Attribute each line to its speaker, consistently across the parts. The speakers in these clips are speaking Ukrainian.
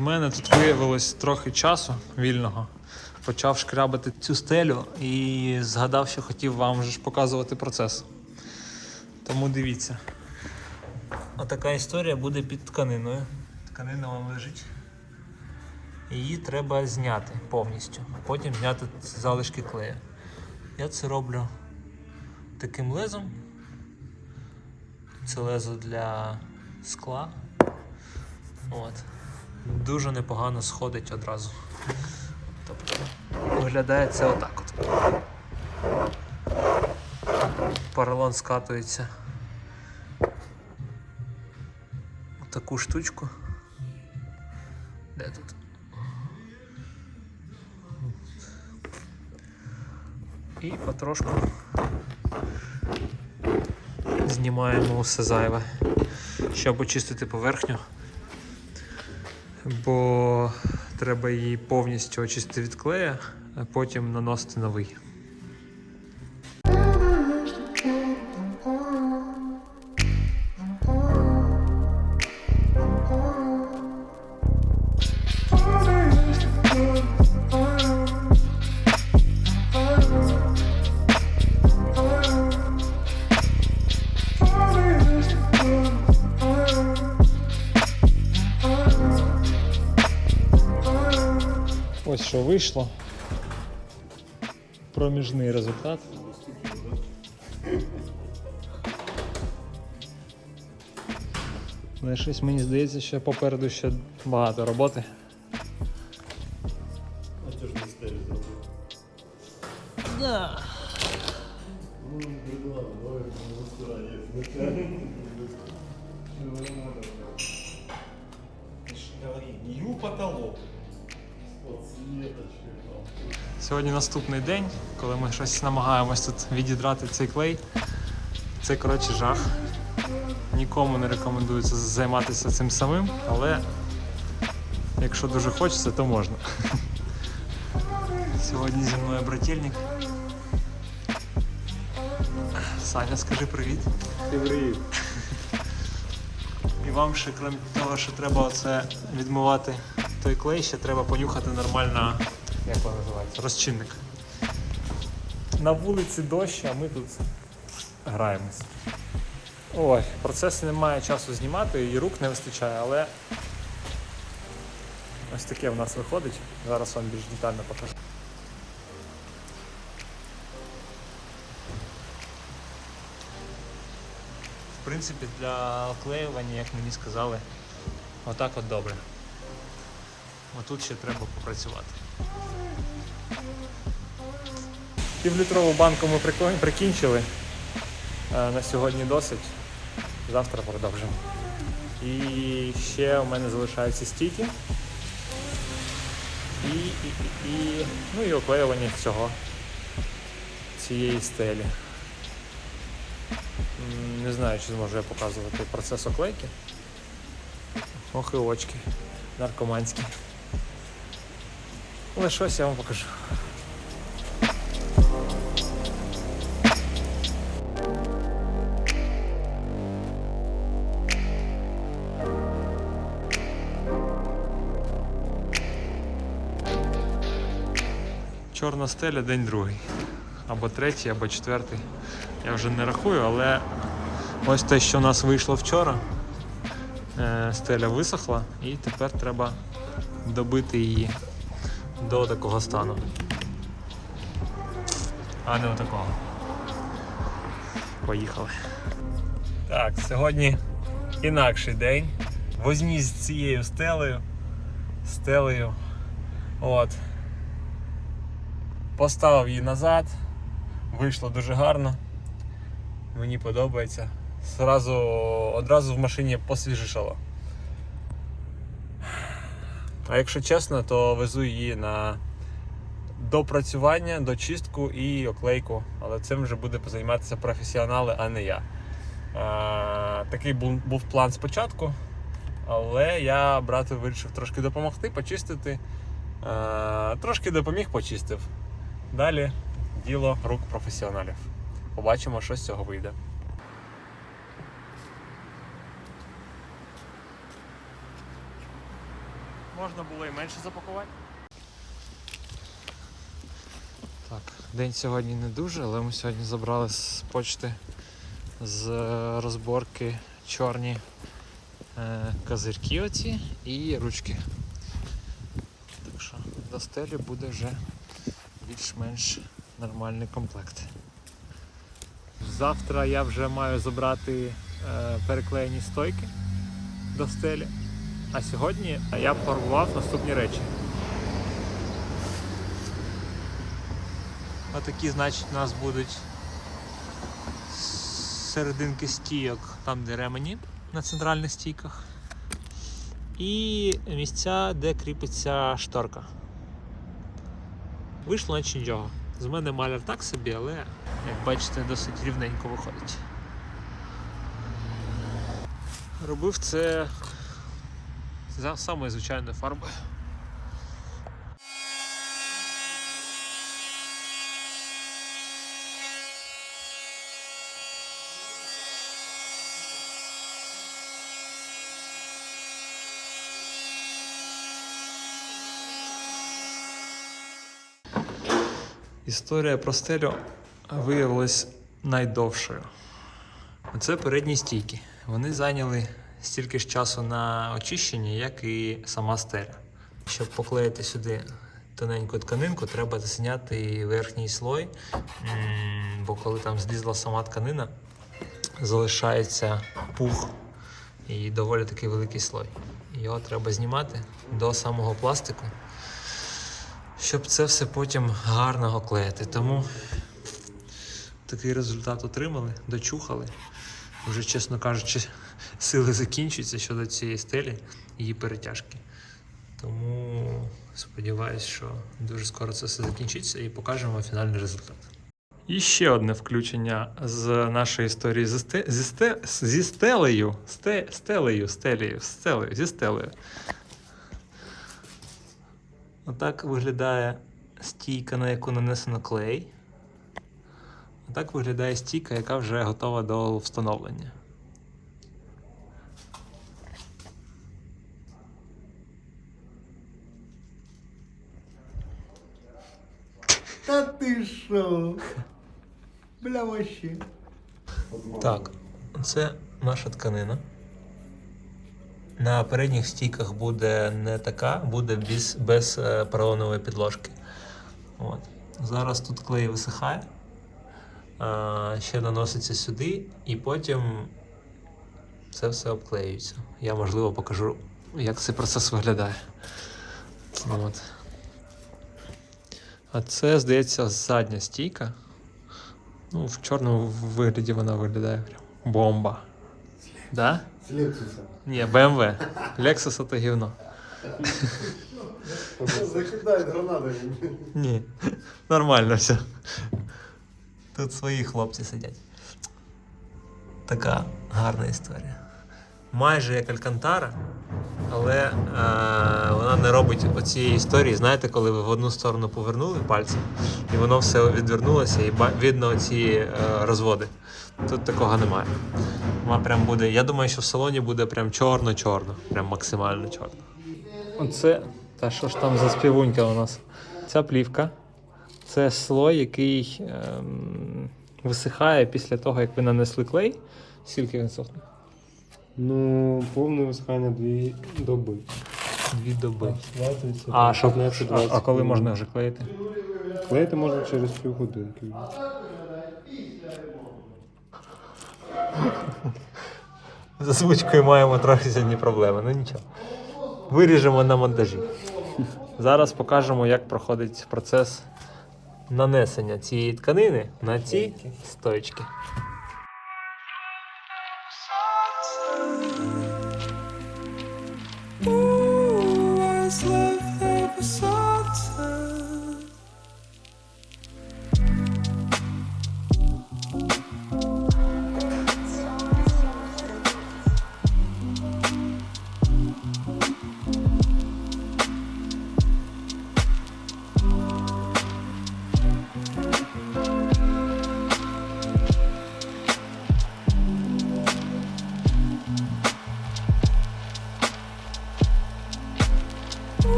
Speaker 1: В мене тут виявилось трохи часу вільного. Почав шкрябати цю стелю і згадав, що хотів вам же ж показувати процес. Тому дивіться. Отака історія буде під тканиною. Тканина вам лежить. Її треба зняти повністю, а потім зняти залишки клею. Я це роблю таким лезом. Це лезо для скла. От. Дуже непогано сходить одразу. Тобто виглядає це отак от. Поролон скатується. Таку штучку. Де тут? І потрошку знімаємо усе зайве, щоб очистити поверхню, бо треба її повністю очистити від клея, а потім наносити новий. Що вийшло. Проміжний результат. Ну, і щось мені здається, що попереду ще багато роботи.
Speaker 2: А чого ж не стелі зробив?
Speaker 1: Да.
Speaker 2: Ну,
Speaker 3: говори, Ю потолок.
Speaker 1: Сьогодні наступний день, коли ми щось намагаємось тут відідрати цей клей. Це коротше жах. Нікому не рекомендується займатися цим самим, але якщо дуже хочеться, то можна. Сьогодні зі мною брательник. Саня, скажи привіт.
Speaker 2: Привіт.
Speaker 1: І вам ще, крім того, що треба оце відмивати той клей, ще треба понюхати нормально, як воно називається, розчинник. На вулиці дощ, а ми тут граємось. Ой, процес немає часу знімати і рук не вистачає, але ось таке в нас виходить. Зараз вам більш детально покажу. В принципі, для оклеювання, як мені сказали, отак от добре. Отут ще треба попрацювати. Півлітрову банку ми прикінчили. Е, На сьогодні досить. Завтра продовжимо. І ще у мене залишаються стійки. І, і, і, ну і оклеювання цього цієї стелі. Не знаю, чи зможу я показувати процес оклейки. Ох очки. Наркоманські. Але щось я вам покажу. Чорна стеля, день другий. Або третій, або четвертий. Я вже не рахую, але ось те, що у нас вийшло вчора. Е, Стеля висохла і тепер треба добити її до такого стану. А не отакого. Поїхали. Так, сьогодні інакший день. Возні з цією стелею. Стелею. От. Поставив її назад. Вийшло дуже гарно. Мені подобається. Сразу, одразу в машині посвіжішало. А якщо чесно, то везу її на допрацювання, дочистку і оклейку. Але цим вже буде займатися професіонали, а не я. А, такий був, був план спочатку, але я брату вирішив трошки допомогти, почистити. А, трошки допоміг, почистив. Далі діло рук професіоналів. Побачимо, що з цього вийде. Можна було і менше запакувати. Так, день сьогодні не дуже, але ми сьогодні забрали з почти з е, розборки чорні е, козирки оці і ручки. Так що до стелі буде вже більш-менш нормальний комплект. Завтра я вже маю забрати е, переклеєні стойки до стелі. А сьогодні я порвав наступні речі. Отакі, значить, у нас будуть серединки стійок, там де ремені на центральних стійках. І місця, де кріпиться шторка. Вийшло наче нічого. З мене маляр так собі, але, як бачите, досить рівненько виходить. Робив це за самою звичайною фарбою. Історія про стелю виявилась найдовшою. Це передні стійки. Вони зайняли стільки ж часу на очищення, як і сама стеля. Щоб поклеїти сюди тоненьку тканинку, треба зняти верхній слой, бо коли там злізла сама тканина, залишається пух і доволі такий великий слой. Його треба знімати до самого пластику, щоб це все потім гарно клеїти. Тому такий результат отримали, дочухали. Вже, чесно кажучи, сили закінчуються щодо цієї стелі і її перетяжки. Тому сподіваюся, що дуже скоро це все закінчиться і покажемо фінальний результат. І ще одне включення з нашої історії зі, сте, зі, сте, зі стелею. Сте, стелею, стелею, стелею, зі стелею. Отак виглядає стійка, на яку нанесено клей. Отак виглядає стійка, яка вже готова до встановлення.
Speaker 2: Та ти що? Бля, вообще.
Speaker 1: Так, це наша тканина. На передніх стійках буде не така, буде без, без е, поролонової підложки. От. Зараз тут клей висихає, а, ще наноситься сюди, і потім це все обклеюється. Я, можливо, покажу, як цей процес виглядає. От. А це, здається, задня стійка. Ну, в чорному вигляді вона виглядає прям бомба. Да?
Speaker 2: З Лексуса.
Speaker 1: Ні, BMW. Lexus це гівно.
Speaker 2: Закидають гранатами.
Speaker 1: Ні. Нормально все. Тут свої хлопці сидять. Така гарна історія. Майже як Алькантара, але е, вона не робить оцієї історії. Знаєте, коли ви в одну сторону повернули пальцем, і воно все відвернулося, і видно ці е, розводи. Тут такого немає. Вона прям буде. Я думаю, що в салоні буде прям чорно-чорно, прям максимально чорно. Оце. Та що ж там за співунька у нас? Ця плівка. Це слой, який ем, висихає після того, як ви нанесли клей. Скільки він сохне?
Speaker 2: Ну, повне висхання дві доби.
Speaker 1: Дві доби. А,
Speaker 2: там
Speaker 1: що,
Speaker 2: 15-20
Speaker 1: а, а коли можна вже клеїти?
Speaker 2: Клеїти можна через півгодинки.
Speaker 1: З озвучкою маємо трохи сьогодні проблеми, ну нічого. Виріжемо на монтажі. Зараз покажемо, як проходить процес нанесення цієї тканини на ці стоечки.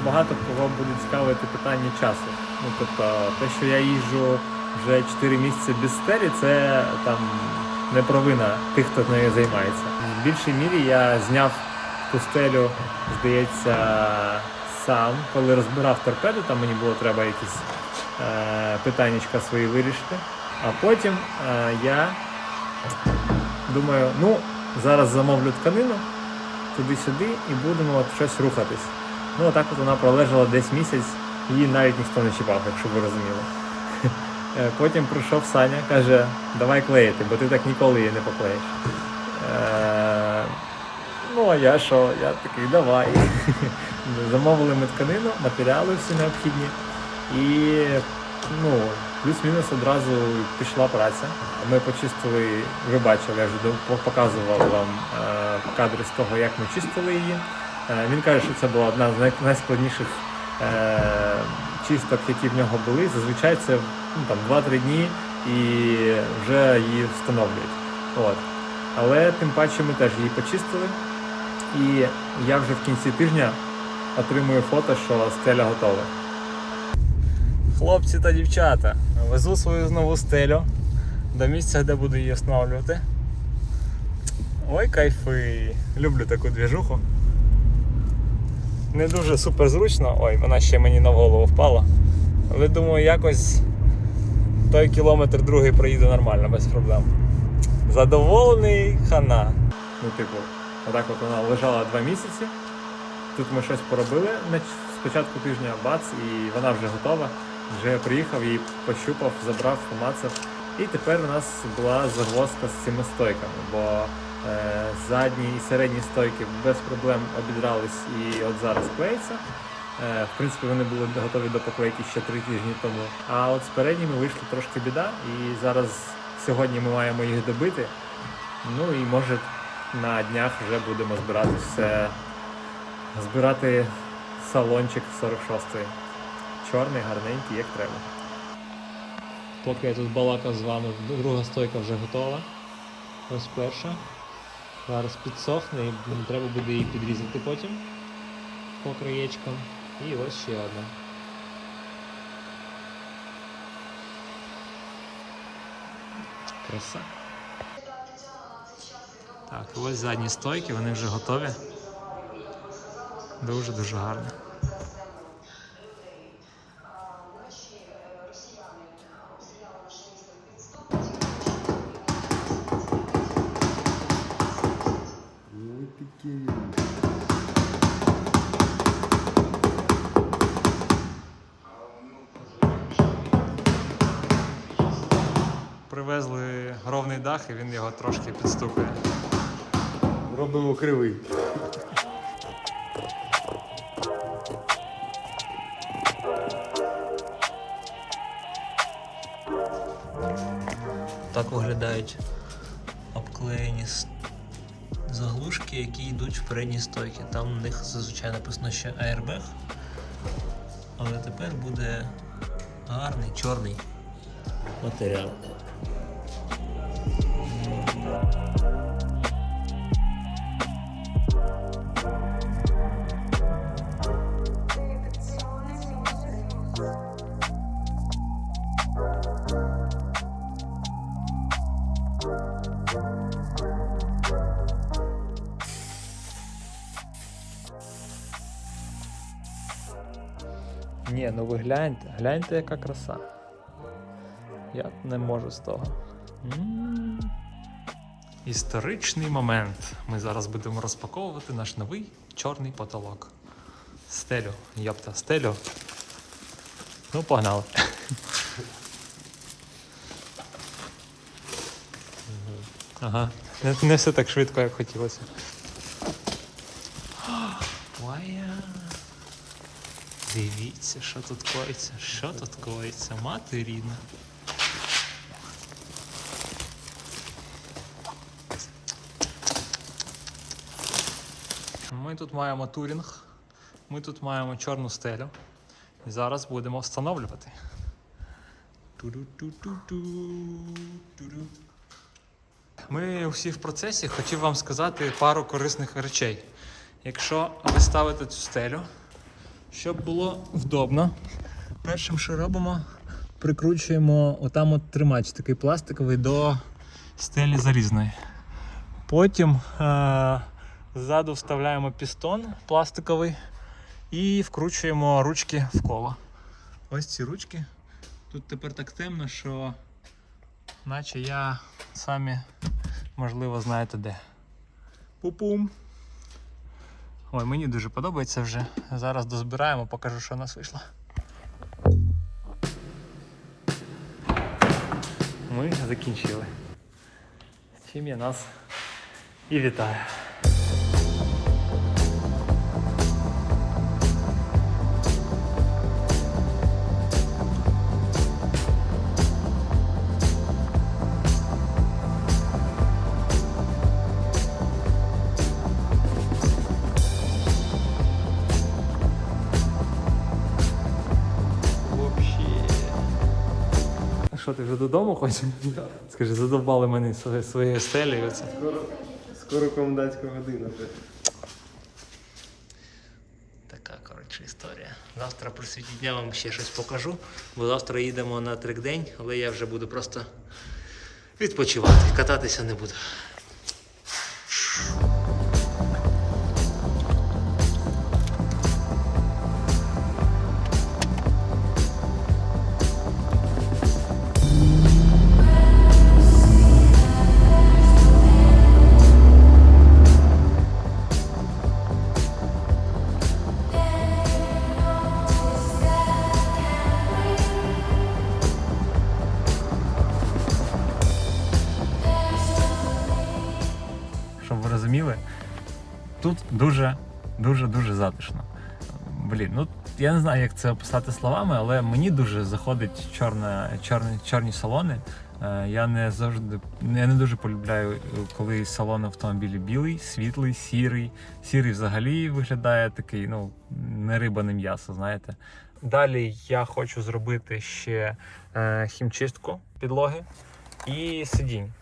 Speaker 1: Що багато кого буде цікавити питання часу. Ну тобто, те, що я їжджу вже 4 місяці без стелі, це там не провина тих, хто нею займається. В більшій мірі я зняв ту стелю, здається, сам, коли розбирав торпеду, там мені було треба якісь е, питаннячка свої вирішити. А потім е, я думаю, ну, зараз замовлю тканину туди-сюди і будемо от щось рухатись. Ну, отак от вона пролежала десь місяць, її навіть ніхто не чіпав, якщо ви розуміли. Е, Потім прийшов Саня, каже, давай клеїти, бо ти так ніколи її не поклеїш. Е, Ну, а я що? Я такий, давай. Замовили ми тканину, матеріали всі необхідні. І ну, плюс-мінус одразу пішла праця. Ми почистили, ви бачили, я вже показував вам е, кадри з того, як ми чистили її. Е, він каже, що це була одна з найскладніших е, чисток, які в нього були. Зазвичай це ну, там, 2-3 дні і вже її встановлюють. От. Але тим паче ми теж її почистили. І я вже в кінці тижня отримую фото, що стеля готова. Хлопці та дівчата, везу свою нову стелю до місця, де буду її встановлювати. Ой, кайфи! Люблю таку двіжуху. Не дуже супер зручно, ой, вона ще мені на голову впала. Але думаю, якось той кілометр другий проїду нормально, без проблем. Задоволений хана. Ну, типу, отак от вона лежала два місяці. Тут ми щось поробили спочатку тижня, бац, і вона вже готова. Вже приїхав, її пощупав, забрав, помацав. І тепер у нас була загвоздка з цими стойками, бо задні і середні стойки без проблем обідрались і от зараз клеїться. Е, в принципі, вони були готові до поклейки ще три тижні тому. А от з передніми вийшла трошки біда, і зараз сьогодні ми маємо їх добити. Ну і може на днях вже будемо збирати все, збирати салончик 46-ї. Чорний, гарненький, як треба. Поки я тут балакав з вами, друга стойка вже готова. Ось перша. Зараз підсохне і треба буде її підрізати потім по краєчкам. І ось ще одна. Краса. Так, ось задні стойки, вони вже готові. Дуже-дуже гарно.
Speaker 4: Привезли ровний дах і він його трошки підстукує.
Speaker 3: Робимо кривий.
Speaker 4: Так виглядають обклеєні заглушки, які йдуть в передні стойки. Там у них зазвичай написано ще Airbag. Але тепер буде гарний чорний матеріал.
Speaker 1: Ні, ну ви гляньте, гляньте, яка краса. Я не можу з того.
Speaker 4: Історичний момент. Ми зараз будемо розпаковувати наш новий чорний потолок. Стелю, йопта, стелю. Ну, погнали. Ага, не все так швидко, як хотілося. Дивіться, що тут коїться, що тут коїться, мати рідна.
Speaker 1: Ми тут маємо турінг, ми тут маємо чорну стелю. І зараз будемо встановлювати. Ми всі в процесі хотів вам сказати пару корисних речей. Якщо ви ставите цю стелю, щоб було вдобно, першим, що робимо, прикручуємо отам от тримач такий пластиковий до стелі залізної. Потім е- ззаду вставляємо пістон пластиковий і вкручуємо ручки в коло. Ось ці ручки. Тут тепер так темно, що наче я самі, можливо, знаєте де. Пу-пум. Ой, мені дуже подобається вже. Зараз дозбираємо, покажу, що у нас вийшло. Ми закінчили. Чим я нас і вітаю. Ти вже додому хочеш? Скажи, задовбали мене своє- своєю стелею.
Speaker 2: Скоро, скоро комендантська година вже.
Speaker 1: Така коротша історія. Завтра при світі дня вам ще щось покажу, бо завтра їдемо на трек-день, але я вже буду просто відпочивати, кататися не буду. Тут дуже, дуже, дуже затишно. Блін, ну я не знаю, як це описати словами, але мені дуже заходить чорна, чорні, чорні салони. Е, Я не завжди я не дуже полюбляю, коли салон автомобілі білий, світлий, сірий. Сірий взагалі виглядає такий, ну, не риба, не м'ясо, знаєте. Далі я хочу зробити ще е, хімчистку підлоги і сидінь.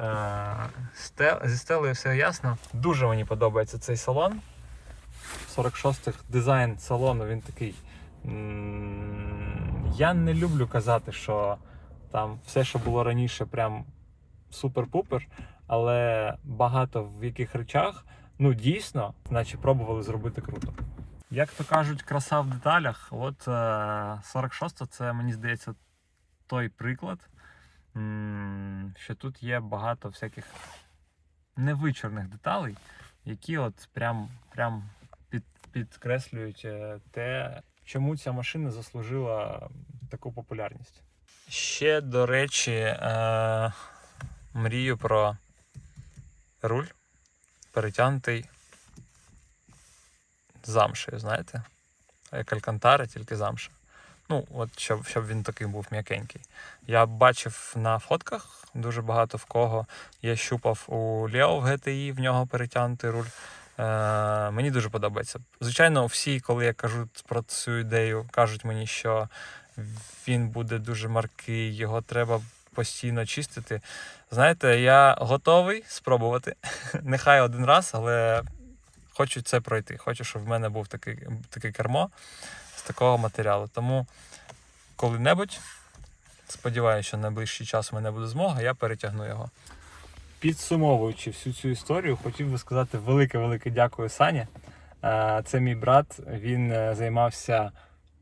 Speaker 1: Е, зі стелею все ясно. Дуже мені подобається цей салон. 46-х дизайн салону він такий. Я не люблю казати, що там все, що було раніше, прям супер-пупер, але багато в яких речах, ну дійсно, наче пробували зробити круто. Як то кажуть, краса в деталях. От е, 46 це мені здається той приклад, що тут є багато всяких невичорних деталей, які от прям, прям під, підкреслюють е, те, чому ця машина заслужила таку популярність. Ще, до речі, е, мрію про руль перетягнутий замшею, знаєте? Як алькантара, тільки замша. Ну, от щоб, щоб він такий був м'якенький. Я бачив на фотках дуже багато в кого. Я щупав у Лео в GTI, в нього перетягнутий руль. Е, мені дуже подобається. Звичайно, всі, коли я кажу про цю ідею, кажуть мені, що він буде дуже маркий, його треба постійно чистити. Знаєте, я готовий спробувати. Нехай один раз, але хочу це пройти. Хочу, щоб в мене був такий, таке кермо з такого матеріалу. Тому коли-небудь, сподіваюся, що найближчий час у мене буде змога, я перетягну його. Підсумовуючи всю цю історію, хотів би сказати велике-велике дякую Сані. Е, Це мій брат. Він е, займався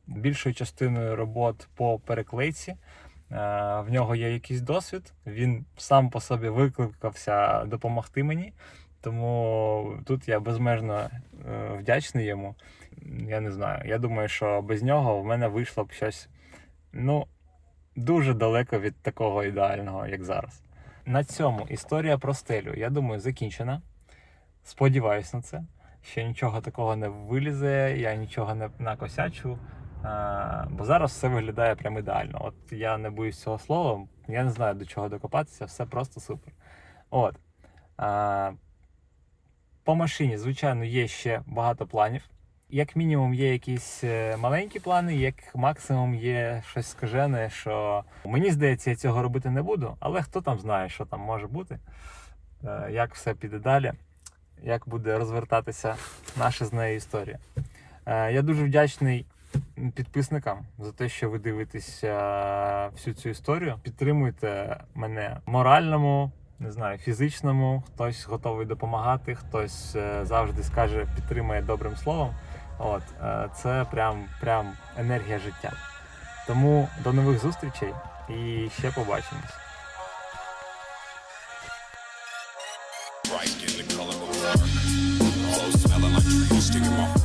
Speaker 1: більшою частиною робот по переклейці. Е, В нього є якийсь досвід. Він сам по собі викликався допомогти мені. Тому тут я безмежно е, вдячний йому. Я не знаю. Я думаю, що без нього в мене вийшло б щось ну, дуже далеко від такого ідеального, як зараз. На цьому історія про стелю, я думаю, закінчена. Сподіваюсь на це. Ще нічого такого не вилізе, я нічого не накосячу. А, бо зараз все виглядає прям ідеально. От я не боюсь цього слова, я не знаю до чого докопатися, все просто супер. От. А, По машині, звичайно, є ще багато планів. Як мінімум, є якісь е, маленькі плани, як максимум є щось скажене, що мені здається, я цього робити не буду, але хто там знає, що там може бути, е, як все піде далі, як буде розвертатися наша з нею історія. Е, Я дуже вдячний підписникам за те, що ви дивитесь всю цю історію. Підтримуйте мене моральному, не знаю, фізичному. Хтось готовий допомагати, хтось е, завжди скаже, підтримає добрим словом. От е, це прям, прям енергія життя. Тому до нових зустрічей і ще побачимось.
Speaker 5: bright in